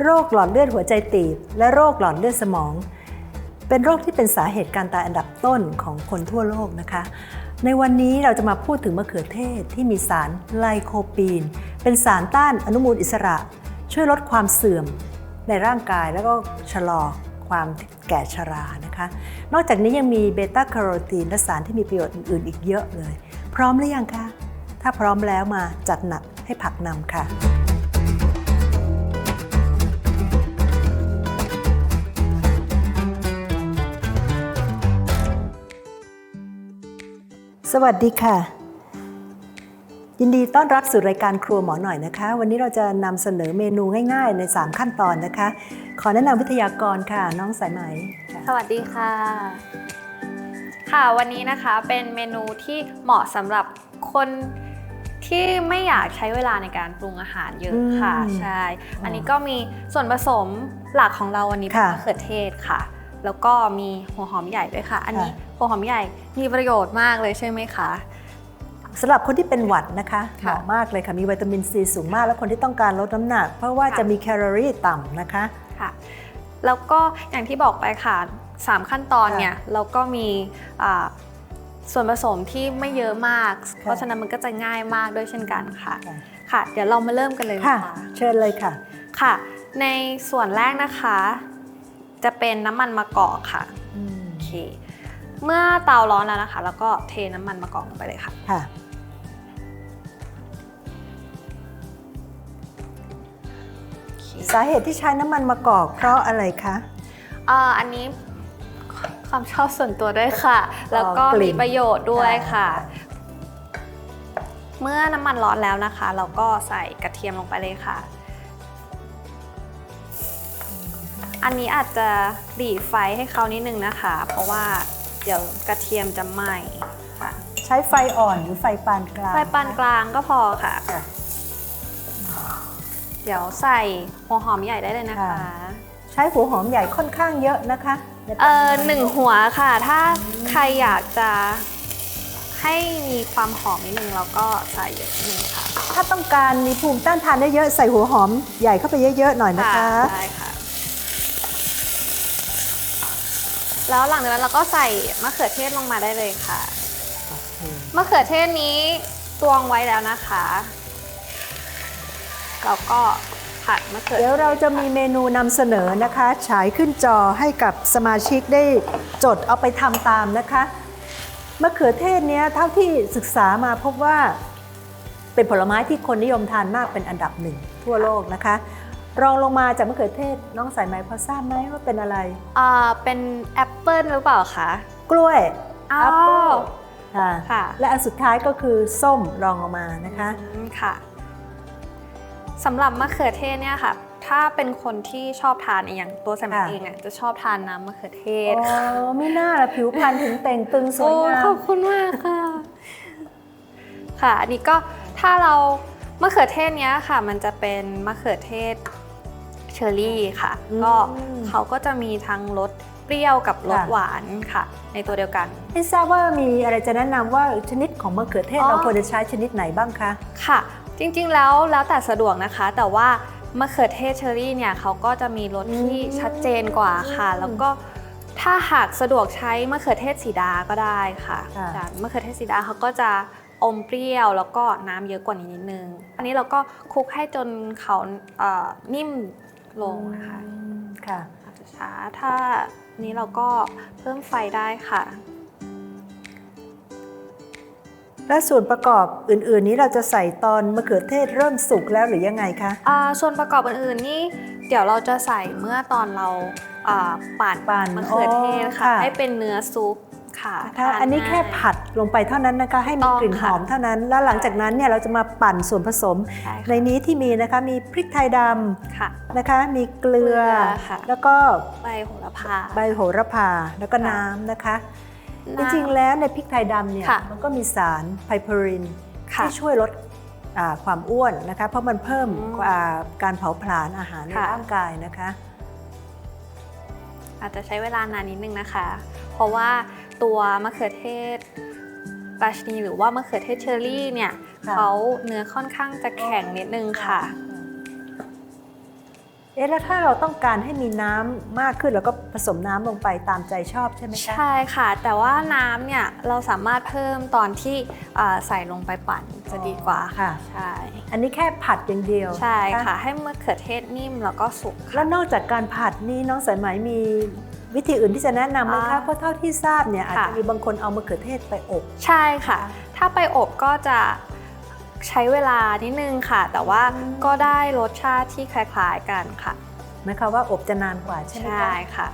โรคหลอดเลือดหัวใจตีบ และโรคหลอดเลือดสมอง เป็นโรคที่เป็นสาเหตุการตายอันดับต้นของคนทั่วโลกนะคะ ในวันนี้เราจะมาพูดถึงมะเขือเทศที่มีสารไลโคปีน เป็นสารต้านอนุมูลอิสระ ช่วยลดความเสื่อมในร่างกายแล้วก็ชะลอความแก่ชรานะคะ นอกจากนี้ยังมีเบต้าแคโรทีนและสารที่มีประโยชน์อื่นๆ อีกเยอะเลย พร้อมหรือยังคะ ถ้าพร้อมแล้วมาจัดหนักให้ผักนำค่ะ สวัสดีค่ะ ยินดีต้อนรับสู่รายการครัวหมอหน่อยนะคะ วันนี้เราจะนำเสนอเมนูง่าย ๆ ใน 3 ขั้นตอนนะคะ ขอแนะนำวิทยากรค่ะ น้องสายไหมค่ะสวัสดีค่ะ ค่ะวันนี้นะคะเป็นเมนูที่เหมาะสำหรับคนที่ไม่อยากใช้เวลาในการปรุงอาหารเยอะค่ะอืมใช่ อันนี้ก็มีส่วนผสมหลักของเราวันนี้เป็นค่ะ มะเขือเทศค่ะ แล้วก็มีหัวหอมใหญ่ด้วยค่ะ อันนี้ค่ะหัวหอมใหญ่มีประโยชน์มากเลยใช่ไหมคะสำหรับคนที่เป็นหวัดนะคะเหค่ะมาะมากเลยค่ะมีวิตามินซีสูงมาก แล้วคนที่ต้องการลดน้ำหนัก เพราะว่าค่ะจะมีแคลอรี่ต่ำนะคะค่ะแล้วก็อย่างที่บอกไปค่ะสามขั้นตอนค่ะเนี่ยเราก็มีอ่าส่วนผสมที่ไม่เยอะมาก เพราะฉะนั้นมันก็จะง่ายมากด้วยเช่นกันค่ะค่ะค่ะเดี๋ยวเรามาเริ่มกันเลยค่ะนะคะเชิญเลยค่ะค่ะ ในส่วนแรกนะคะ จะเป็นน้ำมันมะกอกค่ะอืมโอเคเมื่อเตาร้อนแล้วนะคะ แล้วก็เทน้ำมันมะกอกลงไปเลยค่ะ ค่ะโอเคสาเหตุที่ใช้น้ำมันมะกอกเพราะอะไรคะเอ่ออันนี้ความชอบส่วนตัวด้วยค่ะ แล้วก็กลิ่มีนประโยชน์ด้วยค่ะค่ะ เมื่อน้ำมันร้อนแล้วนะคะ เราก็ใส่กระเทียมลงไปเลยค่ะ อันนี้อาจจะดีดไฟให้เขานิดนึงนะคะ เพราะว่าเดี๋ยวกระเทียมจะไหม้ค่ะใช้ไฟอ่อนหรือไฟปานกลางไฟปานกลางก็พอค่ะ ค่ะ เดี๋ยวใส่หัวหอมใหญ่ได้เลยนะคะ ค่ะ ใช้หัวหอมใหญ่ค่อนข้างเยอะนะคะในเออปริมาณหนึ่งหัวค่ะ ถ้าใครอยากจะให้มีความหอมนิดนึงเราก็ใส่เยอะนิดนึงค่ะถ้าต้องการมีภูมิต้านทานได้เยอะใส่หัวหอมใหญ่เข้าไปเยอะๆหน่อยนะคะ ได้ค่ะ แล้วหลังจากนั้นเราก็ใส่มะเขือเทศลงมาได้เลยค่ะ มะเขือเทศนี้ตวงไว้แล้วนะคะแล้วก็ผัดมะเขือเดี๋ยวเราจะมีเมนูนำเสนอนะคะ ฉายขึ้นจอให้กับสมาชิกได้จดเอาไปทำตามนะคะ มะเขือเทศเนี้ยเท่าที่ศึกษามาพบว่าเป็นผลไม้ที่คนนิยมทานมากเป็นอันดับหนึ่งทั่วโลกนะคะ รองลงมาจากมะเขือเทศ น้องสายไหมพอทราบไหมว่าเป็นอะไร อ่าเป็นแอปเปิลหรือเปล่าคะ กล้วยอ้าแอปเปิ้ลวค่ะค่ะและอันสุดท้ายก็คือส้มรองลงมานะคะอืมค่ะสำหรับมะเขือเทศเนี่ยค่ะ ถ้าเป็นคนที่ชอบทานอย่างตัวแซมค่ะเองอะจะชอบทานน้ำมะเขือเทศอ๋อค่ะไม่น่าละผิวพรรณถึงเต่งตึงสวยโอ้งาขมอบคุณมากค่ะ ค่ะ อันนี้ก็ถ้าเรามะเขือเทศเนี้ยค่ะ มันจะเป็นมะเขือเทศ เชอร์รี่ค่ะอืมก็เขาก็จะมีทั้งรสเปรี้ยวกับรสค่ะหวานค่ะ ในตัวเดียวกันไม่ทราบว่ามีอะไรจะแนะนำว่าชนิดของมะเขือเทศอ๋อเราควรจะใช้ชนิดไหนบ้างคะ ค่ะ จริงๆแล้วแล้วแต่สะดวกนะคะ แต่ว่ามะเขือเทศเชอร์รี่เนี่ยเขาก็จะมีรสที่อืมชัดเจนกว่าค่ะอืมแล้วก็ถ้าหากสะดวกใช้มะเขือเทศสีดาก็ได้ค่ะค่ะแต่มะเขือเทศสีดาเขาก็จะอมเปรี้ยวแล้วก็น้ำเยอะกว่านี้นิดนึง อันนี้เราก็คลุกให้จนเขาเอ่อนิ่ม ลงนะคะอืมค่ะอาจจะช้าถ้านี้เราก็เพิ่มไฟได้ค่ะ และส่วนประกอบอื่นๆ นี้เราจะใส่ตอนมะเขือเทศเริ่มสุกแล้วหรือยังไงคะอ่าส่วนประกอบอื่นๆนี่เดี๋ยวเราจะใส่เมื่อตอนเราอ่าปั่นปั่นมะเขือเทศอ๋อค่ะค่ะ ให้เป็นเนื้อซุป ค่ะค่ะทาอันนี้แค่ง่ายผัดลงไปเท่านั้นนะคะให้มีต้องกลิ่นหค่ะอมเท่านั้น แล้วหลังจากนั้นเนี่ยเราจะมาปั่นส่วนผสมใช่ในค่ะนี้ที่มีนะคะมีพริกไทยดค่ะำนะคะ มีเกลือเกลือค่ะแล้วก็ใบโหระพาใบโหระพาแล้วก็ค่ะน้ำนะคะจน้ำริงๆแล้วในพริกไทยดำเนี่ยค่ะมันก็มีสารไพเพอรินค่ะที่ช่วยลดอ่าความอ้วนนะคะ เพราะมันเพิ่มอืมอ่าการเผาผลาญอาหารในค่ะร่างกายนะคะ อาจจะใช้เวลานานนิดนึงนะคะ เพราะว่า ตัวมะเขือเทศราชินีหรือว่ามะเขือเทศเชอร์รี่เนี่ยค่ะเขาเนื้อค่อนข้างจะแข็งนิดนึงค่ะ เอ๊ะแล้วถ้าเราต้องการให้มีน้ำมากขึ้นเราก็ผสมน้ำลงไปตามใจชอบใช่ไหมคะใช่ค่ะ แต่ว่าน้ำเนี่ยเราสามารถเพิ่มตอนที่อ่าใส่ลงไปปั่นจะดีกว่าค่ะค่ะใช่อันนี้แค่ผัดอย่างเดียวใช่นค่ะ ให้มะเขือเทศนิ่มแล้วก็สุกแล้ค่ะวนอกจากการผัดนี่น้องสายไหมมีวิธีอื่นที่จะแนะนำไหมอ่าคะเพราะเท่าที่ทราบเนี่ยอาจค่ะจะมีบางคนเอามะเขือเทศไปอบ ใช่ค่ะ ถ้าไปอบก็จะ ใช้เวลานิดนึงค่ะ แต่ว่าอืมก็ได้รสชาติที่คล้ายๆกันค่ะหมายความว่าอบจะนานกว่าใช่ไหมใช่คะค่ะ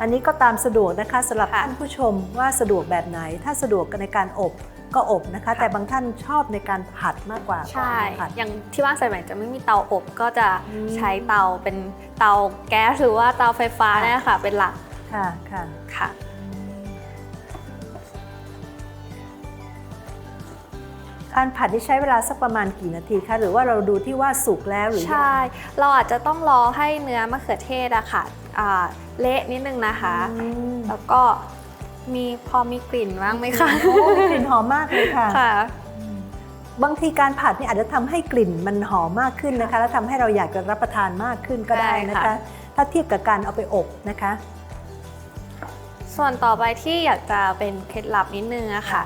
อันนี้ก็ตามสะดวกนะคะสำหรับค่ะท่านผู้ชมว่าสะดวกแบบไหน ถ้าสะดวกในการอบก็อบนะคะ ค่ะ แต่บางท่านชอบในการผัดมากกว่าใช่ ผัด อย่างที่บ้านสายใหม่จะไม่มีเตาอบก็จะอืม ใช้เตาเป็นเตาแก๊สหรือว่าเตาไฟฟ้าค่ะเนี่ยค่ะ เป็นหลักค่ะค่ะ ค่ะ การผัดที่ใช้เวลาสักประมาณกี่นาทีคะหรือว่าเราดูที่ว่าสุกแล้วหรือยังใช่ เราอาจจะต้องรอให้เนื้อมะเขือเทศอะค่ะอ่าเละนิดนึงนะคะ อืมแล้วก็มีพอมีกลิ่นบ้างไหมคะโอ้มีกลิ่นหอมมากเลยค่ะ ค่ะ บางทีการผัดนี่อาจจะทำให้กลิ่นมันหอมมากขึ้นนะคะ แล้วทำให้เราอยากจะรับประทานมากขึ้นก็ได้นะได้คะ ค่ะ ถ้าเทียบกับการเอาไปอบนะคะ ส่วนต่อไปที่อยากจะเป็นเคล็ดลับนิดนึงอะค่ะ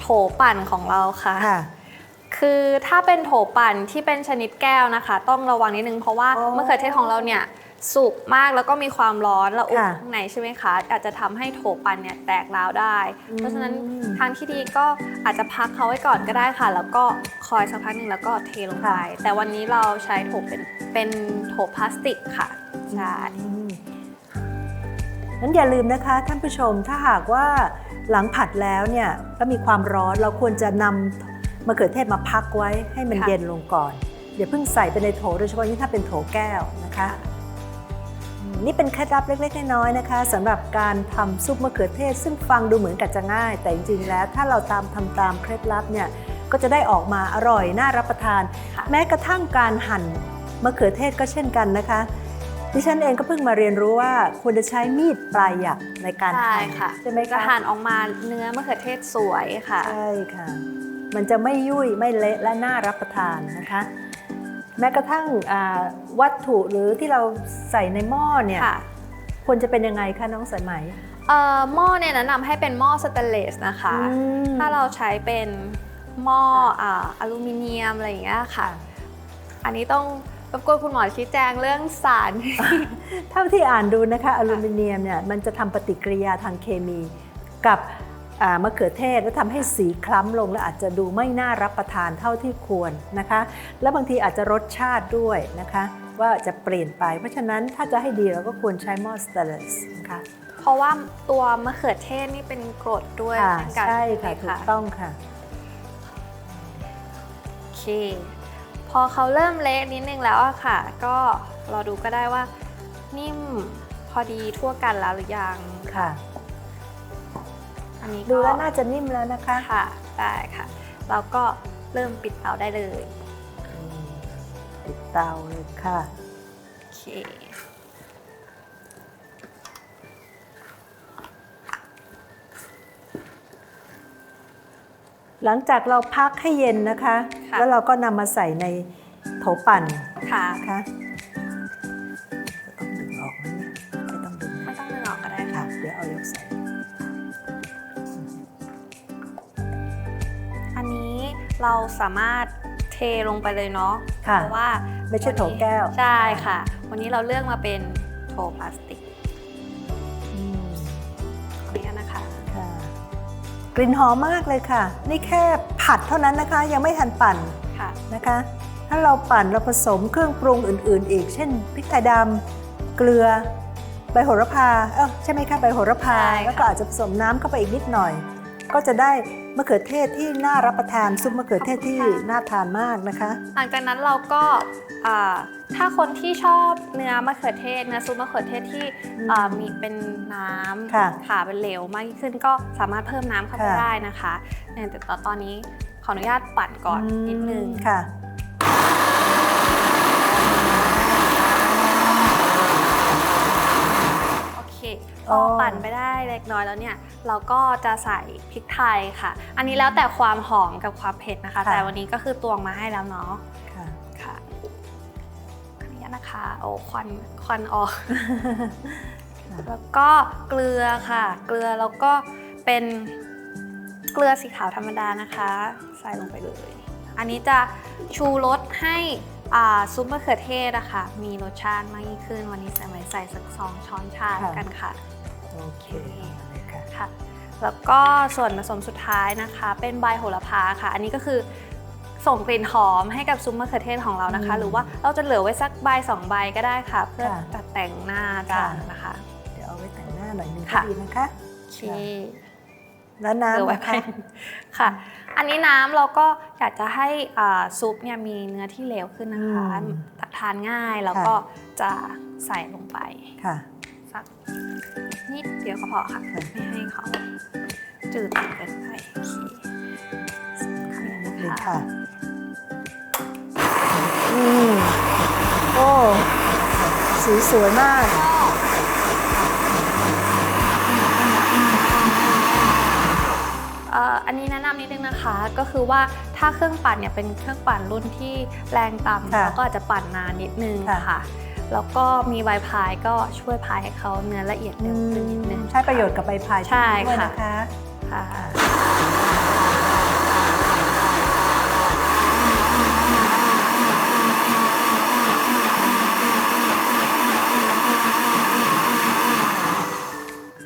โถปั่นของเราค่ะ ค่ะ คือถ้าเป็นโถปั่นที่เป็นชนิดแก้วนะคะ ต้องระวังนิดนึงเพราะว่าอ๋อมะเขือเทศของเราเนี่ยสุกมากแล้วก็มีความร้อนและอุค่ะ ข้างในใช่ไหมคะ อาจจะทำให้โถปั่นเนี่ยแตกร้าวได้อืมเพราะฉะนั้นทางที่ดีก็อาจจะพักเขาไว้ก่อนก็ได้ค่ะ แล้วก็คอยสักพักหนึ่งแล้วก็เทลงไป แต่วันนี้เราใช้โถเป็นเป็นโถพลาสติกค่ะใช่ อืมนั้นอย่าลืมนะคะท่านผู้ชมถ้าหากว่า หลังผัดแล้วเนี่ยก็มีความร้อนเราควรจะนำมะเขือเทศมาพักไว้ให้มันค่ะ เย็นลงก่อนอย่าเพิ่งใส่ไปในโถโดยเฉพาะยิ่งถ้าเป็นโถแก้วนะคะอืมนี่เป็นเคล็ดลับเล็กๆน้อยๆนะคะสำหรับการทำซุปมะเขือเทศ ซึ่งฟังดูเหมือนกับจะง่าย แต่จริงๆแล้ว ถ้าเราตามทำตามเคล็ดลับเนี่ยก็จะได้ออกมาอร่อยน่ารับประทาน ค่ะ แม้กระทั่งการหั่นมะเขือเทศก็เช่นกันนะคะ ดิฉันเองก็เพิ่งมาเรียนรู้ว่าควรจะใช้มีดปลายหยักในการใช่หั่นค่ะใช่ไหมจะคะหั่นออกมาเนื้อมะเขือเทศสวยค่ะ ใช่ค่ะ มันจะไม่ยุ่ยไม่เละและน่ารับประทานนะคะ แม้กระทั่งอ่าวัตถุหรือที่เราใส่ในหม้อเนี่ยค่ะควรจะเป็นยังไงคะน้องสายไหมเอ่อหม้อเนี่ยแนะนำให้เป็นหม้อสแตนเลสนะคะ อืม ถ้าเราใช้เป็นหม้ออ่าอลูมิเนียมอะไรอย่างเงี้ยค่ะ อันนี้ต้อง รบกวนคุณหมอชี้แจงเรื่องสาร เท่าที่อ่านดูนะคะอลูมิเนียมเนี่ยมันจะทำปฏิกิริยาทางเคมีกับอ่ามะเขือเทศแล้วทำให้สีคล้ำลงและอาจจะดูไม่น่ารับประทานเท่าที่ควรนะคะ และบางทีอาจจะรสชาติด้วยนะคะ ว่าจะเปลี่ยนไป เพราะฉะนั้นถ้าจะให้ดีเราก็ควรใช้หม้อสเตนเลสนะคะเพราะว่าตัวมะเขือเทศนี่เป็นกรดด้วยค่ะเช่นกันใช่ค่ะไหมถูกต้องค่ะโอเค พอเขาเริ่มเละนิดนึงแล้วอะค่ะ ก็เราดูก็ได้ว่า นิ่มพอดีทั่วกันแล้วหรือยังค่ะ อันนี้ดูก็แล้วน่าจะนิ่มแล้วนะคะค่ะได้ค่ะเราก็เริ่มปิดเตาได้เลยอืมปิดเตาเลยค่ะโอเค หลังจากเราพักให้เย็นนะคะ ค่ะ แล้วเราก็นำมาใส่ในโถปั่นค่ะ นะคะจะต้องดึงออกไหมเนี่ยไม่ต้องดึงไม่ต้องดึงออกก็ได้ค่ะ ค่ะ เดี๋ยวเอายกใส่ อันนี้เราสามารถเทลงไปเลยเนาะค่ะเพราะว่าไม่ใช่โถแก้ว ใช่ค่ะ วันนี้เราเลือกมาเป็นโถพลาสติก กลิ่นหอมมากเลยค่ะ นี่แค่ผัดเท่านั้นนะคะ ยังไม่ทันปั่นค่ะนะคะ ถ้าเราปั่นเราผสมเครื่องปรุงอื่น ๆ อีก เช่นพริกไทยดำเกลือใบโหระพาเออใช่ไหมคะใบโหระพา ใช่ค่ะ แล้วก็อาจจะผสมน้ำเข้าไปอีกนิดหน่อย ก็จะได้ มะเขือเทศที่น่ารับประทานซุปมะเขือเทศที่น่าทานมากนะคะ หลังจากนั้นเราก็อ่าถ้าคนที่ชอบเนื้อมะเขือเทศเนื้อซุปมะเขือเทศที่อืมอ่ามีเป็นน้ำค่ะค่ะเป็นเหลวมากยิ่งขึ้นก็สามารถเพิ่มน้ำเข้าไปค่ะ ได้นะคะเนี่ยแต่ตอนนี้ขออนุญาตปั่นก่อนนิดนึง ค่ะ โอเค พอ๋ออปั่นไปได้เล็กน้อยแล้วเนี่ย เราก็จะใส่พริกไทยค่ะ อันนี้แล้วแต่ความหอมกับความเผ็ดนะคะแต่วันนี้ก็คือตวงมาให้แล้วเนาะ ค่ะนะคะ โอ้ควันควันออกแล้วก็เกลือค่ะ เกลือแล้วก็เป็นเกลือสีขาวธรรมดานะคะ ใส่ลงไปเลย อันนี้จะชูรสให้อ่าซุปมะเขือเทศอะค่ะ มีรสชาติมากยิ่งขึ้น วันนี้ใส่ไว้ใส่สักสองช้อนชาแล้วกันค่ะ โอเคเอาเลยค่ะ ค่ะ แล้วก็ส่วนผสมสุดท้ายนะคะ เป็นใบโหระพาค่ะ อันนี้ก็คือส่งกลิ่นหอมให้กับซุปมะเขือเทศของเรานะคะอืมหรือว่าเราจะเหลือไว้สักใบสองใบก็ได้ค่ะ เพื่อค่ะตัดแต่งหน้าจานนะคะ เดี๋ยวเอาไว้แต่งหน้าหน่อยหนึงก็ค่ะ ดีนะคะโอเคแล้วเหลือน้ำไว้นะภาคะยค่ะ อันนี้น้ำเราก็อยากจะให้อ่าซุปเนี่ยมีเนื้อที่เหลวขึ้นนะคะอืมตักทานง่ายแล้วค่ะก็จะใส่ลงไป ค่ะสัก นิดเดียวก็พอค่ะค่ะไม่ให้เขาจืดจนเกินไปโอเคค่ะนิดนึงค่ะค่ะ อืมโอ้สีสวยมากเอ่ออันนี้แนะนำนิดนึงนะคะก็คือว่าถ้าเครื่องปั่นเนี่ยเป็นเครื่องปั่นรุ่นที่แรงต่ำค่ะแล้วก็อาจจะปั่นนานนิดนึงค่ะค่ะ แล้วก็มีใบพายก็ช่วยพายให้เขาเนื้อละเอียดเร็วขึ้นนิดนึงใช้ประโยชน์กับใบพายใช่ด้วยค่ะนะคะค่ะ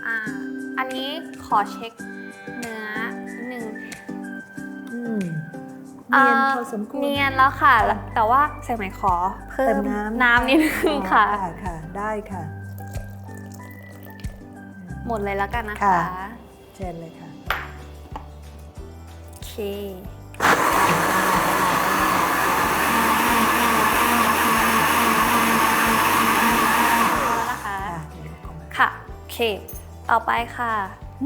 อ่าอันนี้ขอเช็ค เนียนพอสมควร เนียนแล้วค่ะแล้วแต่ว่าใส่ไหมขอเพิ่เติมมน้ำน้ำนิดนึงค่ะอ๋อค่ะ ได้ค่ะ หมดเลยแล้วกันนะคะค่ะเชิญเลยค่ะ โอเคพอแล้วนะคะค่ะเดี๋ยวเอามาค่ะ โอเค ต่อไปค่ะ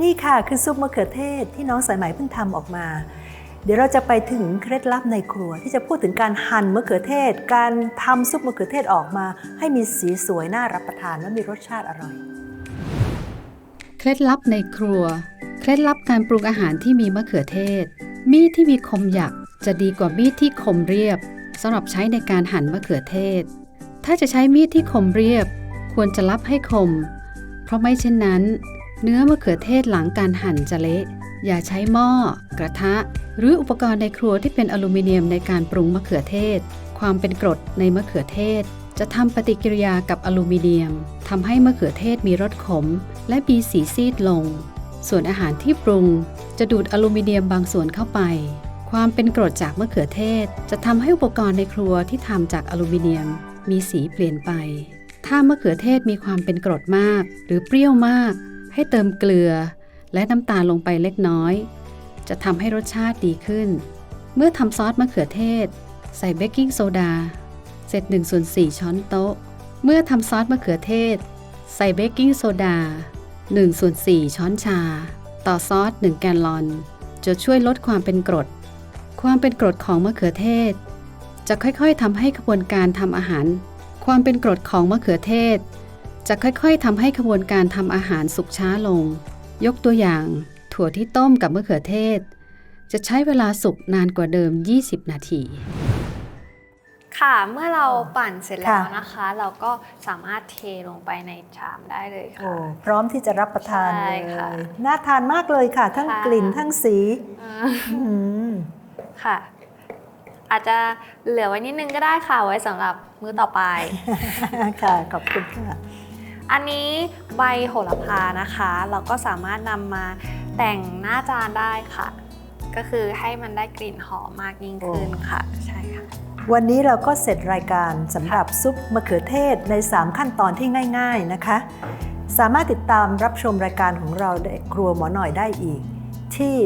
นี่ค่ะคือซุปมะเขือเทศที่น้องสายไหมเพิ่งทำออกมาเดี๋ยวเราจะไปถึงเคล็ดลับในครัว ที่จะพูดถึงการหั่นมะเขือเทศ การทำซุปมะเขือเทศออกมา ให้มีสีสวยน่ารับประทานและมีรสชาติอร่อย เคล็ดลับในครัว เคล็ดลับการปรุงอาหารที่มีมะเขือเทศ มีดที่มีคมหยักจะดีกว่ามีดที่คมเรียบสำหรับใช้ในการหั่นมะเขือเทศ ถ้าจะใช้มีดที่คมเรียบ ควรจะลับให้คม เพราะไม่เช่นนั้น เนื้อมะเขือเทศหลังการหั่นจะเละ อย่าใช้หม้อ กระทะ หรืออุปกรณ์ในครัวที่เป็นอลูมิเนียมในการปรุงมะเขือเทศ ความเป็นกรดในมะเขือเทศ จะทำปฏิกิริยากับอลูมิเนียมทำให้มะเขือเทศมีรสขม และมีสีซีดลง ส่วนอาหารที่ปรุง จะดูดอลูมิเนียมบางส่วนเข้าไป ความเป็นกรดจากมะเขือเทศ จะทำให้อุปกรณ์ในครัวที่ทำจากอลูมิเนียม มีสีเปลี่ยนไป ถ้ามะเขือเทศมีความเป็นกรดมาก หรือเปรี้ยวมาก ให้เติมเกลือ และน้ำตาลลงไปเล็กน้อย จะทำให้รสชาติดีขึ้น เมื่อทำซอสมะเขือเทศ ใส่เบกกิ้งโซดาเศษ1ส่วน4ช้อนโต๊ะ เมื่อทำซอสมะเขือเทศ ใส่เบกกิ้งโซดา1ส่วน4ช้อนชา ต่อซอส 1 แกลลอน จะช่วยลดความเป็นกรด ความเป็นกรดของมะเขือเทศ จะค่อยๆทำให้ขบวนการทำอาหาร ความเป็นกรดของมะเขือเทศ จะค่อยๆทำให้ขบวนการทำอาหารสุกช้าลง ยกตัวอย่าง ถั่วที่ต้มกับมะเขือเทศ จะใช้เวลาสุกนานกว่าเดิม 20 นาที ค่ะ เมื่อเราปั่นเสร็จแล้วค่ะนะคะ เราก็สามารถเทลงไปในชามได้เลยโอ้ค่ะพร้อมที่จะรับประทานใช่เลยค่ะ น่าทานมากเลยค่ะ ทั้งค่ะกลิ่นทั้งสีอ่าอืมค่ะ อาจจะเหลือไว้นิดนึงก็ได้ค่ะไว้สำหรับมื้อต่อไป ค่ะขอบคุณค่ะ อันนี้ใบโหระพานะคะ เราก็สามารถนำมาแต่งหน้าจานได้ค่ะ ก็คือให้มันได้กลิ่นหอมมากยิ่งขึ้นค่ะ ใช่ค่ะ วันนี้เราก็เสร็จรายการสำหรับซุปมะเขือเทศใน 3 ขั้นตอนที่ง่าย ๆนะคะ สามารถติดตามรับชมรายการของเราในครัวหมอหน่อยได้อีก ที่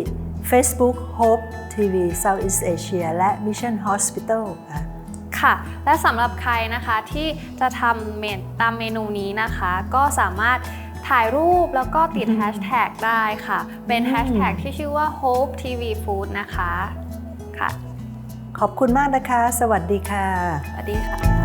Facebook Hope TV Southeast Asia และ Mission Hospital ค่ะ ค่ะ และสำหรับใครนะคะที่จะทำเมนตามเมนูนี้นะคะ ก็สามารถถ่ายรูปแล้วก็ติดอือฮึแฮชแท็กได้ค่ะ เป็นอืมแฮชแท็กที่ชื่อว่า Hope TV Food นะคะค่ะ ขอบคุณมากนะคะ สวัสดีค่ะ สวัสดีค่ะ